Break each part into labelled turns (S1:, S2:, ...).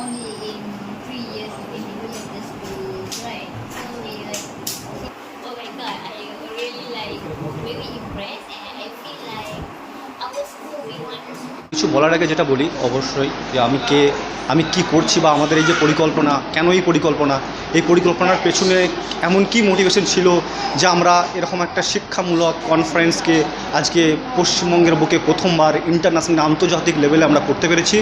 S1: only in three years we've been doing the schools, right? So we like, oh my god, I really like very impressed
S2: কিছু বলার আগে যেটা বলি, অবশ্যই যে আমি কে, আমি কি করছি বা আমাদের এই যে পরিকল্পনা, কেন এই পরিকল্পনা, এই পরিকল্পনার পেছনে এমন কি মোটিভেশন ছিল যে আমরা এরকম একটা শিক্ষামূলক কনফারেন্সকে আজকে পশ্চিমবঙ্গের বুকে প্রথমবার ইন্টারন্যাশনাল আন্তর্জাতিক লেভেলে আমরা করতে পেরেছি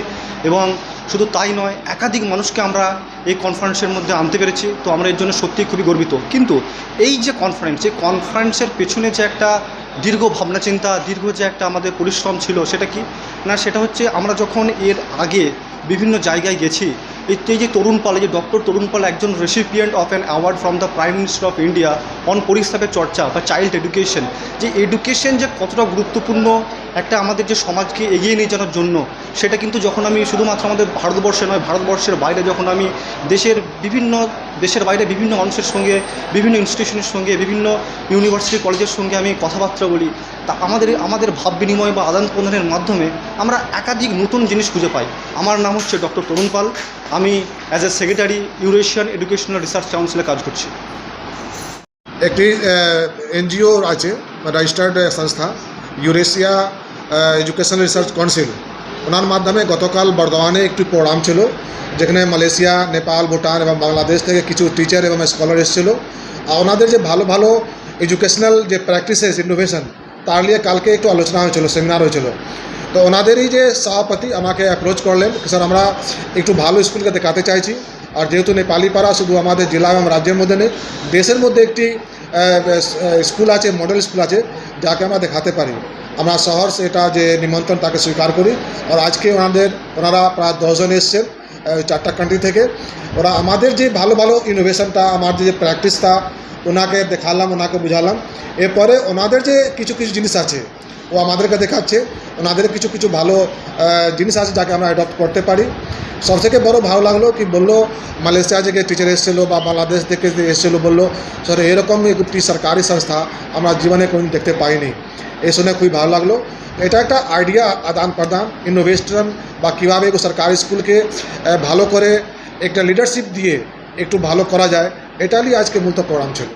S2: এবং শুধু তাই নয়, একাধিক মানুষকে আমরা এই কনফারেন্সের মধ্যে আনতে পেরেছি। তো আমরা এর জন্য সত্যিই খুবই গর্বিত। কিন্তু এই যে কনফারেন্স এই কনফারেন্সের পেছনে যে একটা দীর্ঘ ভাবনা চিন্তা, দীর্ঘ যে একটা আমাদের পরিশ্রম ছিল সেটা কি? না, সেটা হচ্ছে আমরা যখন এর আগে বিভিন্ন জায়গায় গেছি এই যে তরুণ পাল যে ডক্টর তরুণ পাল একজন recipient of an award from the prime minister of India on পরিষেবের চর্চা বা চাইল্ড এডুকেশন যে এডুকেশন যে কতটা গুরুত্বপূর্ণ একটা আমাদের যে সমাজকে এগিয়ে নিয়ে যাওয়ার জন্য, সেটা কিন্তু যখন আমি শুধুমাত্র আমাদের ভারতবর্ষে নয়, ভারতবর্ষের বাইরে যখন আমি দেশের বিভিন্ন, দেশের বাইরে বিভিন্ন মানুষের সঙ্গে, বিভিন্ন ইনস্টিটিউশনের সঙ্গে, বিভিন্ন ইউনিভার্সিটি কলেজের সঙ্গে আমি কথাবার্তা বলি, তা আমাদের আমাদের ভাব বিনিময় বা আদান প্রদানের মাধ্যমে আমরা একাধিক নতুন জিনিস খুঁজে পাই। আমার নাম হচ্ছে ডক্টর তরুণ পাল। আমি as a secretary Eurasian educational research কাউন্সিলে কাজ করছি।
S3: একটি এনজিও আছে রেজিস্টার্ড সংস্থা ইউরেশিয়া এডুকেশন রিসার্চ কাউন্সিল ওনার মাধ্যমে গতকাল বর্ধমানে একটি প্রোগ্রাম ছিল, যেখানে মালয়েশিয়া, নেপাল, ভুটান এবং বাংলাদেশ থেকে কিছু টিচার এবং স্কলার এসেছিল। আর ওনাদের যে ভালো ভালো এডুকেশনাল যে প্র্যাকটিসেস ইনোভেশন তার নিয়ে কালকে একটু আলোচনা হয়েছিল সেমিনার হয়েছিল। তো ওনাদেরই যে সভাপতি আমাকে অ্যাপ্রোচ করলেন স্যার আমরা একটু ভালো স্কুলকে দেখাতে চাইছি। আর যেহেতু নেপালি পাড়া শুধু আমাদের জেলা এবং রাজ্যের মধ্যে নেই, দেশের মধ্যে একটি স্কুল আছে মডেল স্কুল আছে, যাকে আমরা দেখাতে পারি। আমরা শহর সেটা যে নিমন্ত্রণ তাকে স্বীকার করি। আর আজকে ওনাদের, ওনারা প্রায় দশজন এসছেন। চারটা কান্ট্রি থেকে। ওরা আমাদের যে ভালো ভালো ইনোভেশনটা আমাদের যে প্র্যাকটিসটা ওনাকে দেখালাম, ওনাকে বুঝালাম। এরপরে ওনাদের যে কিছু কিছু জিনিস আছে, ও আমাদেরকে দেখাচ্ছে। ওনাদের কিছু কিছু ভালো জিনিস আছে যাকে আমরা অ্যাডপ্ট করতে পারি। সবথেকে বড় ভালো লাগল কি বলল, মালয়েশিয়া থেকে টিচার এসেছিল বা বাংলাদেশ থেকে এসেছিল বলল, স্যার, এরকম একটি সরকারি সংস্থা আমরা জীবনে কোনোদিন দেখতে পাইনি। এই শুনে খুবই ভালো লাগল। এটা একটা আইডিয়া আদান প্রদান ইনোভেশন বা কীভাবে সরকারি স্কুলকে ভালো করে একটা লিডারশিপ দিয়ে একটু ভালো করা যায় এটাই আজকে মূলত প্রোগ্রাম ছিল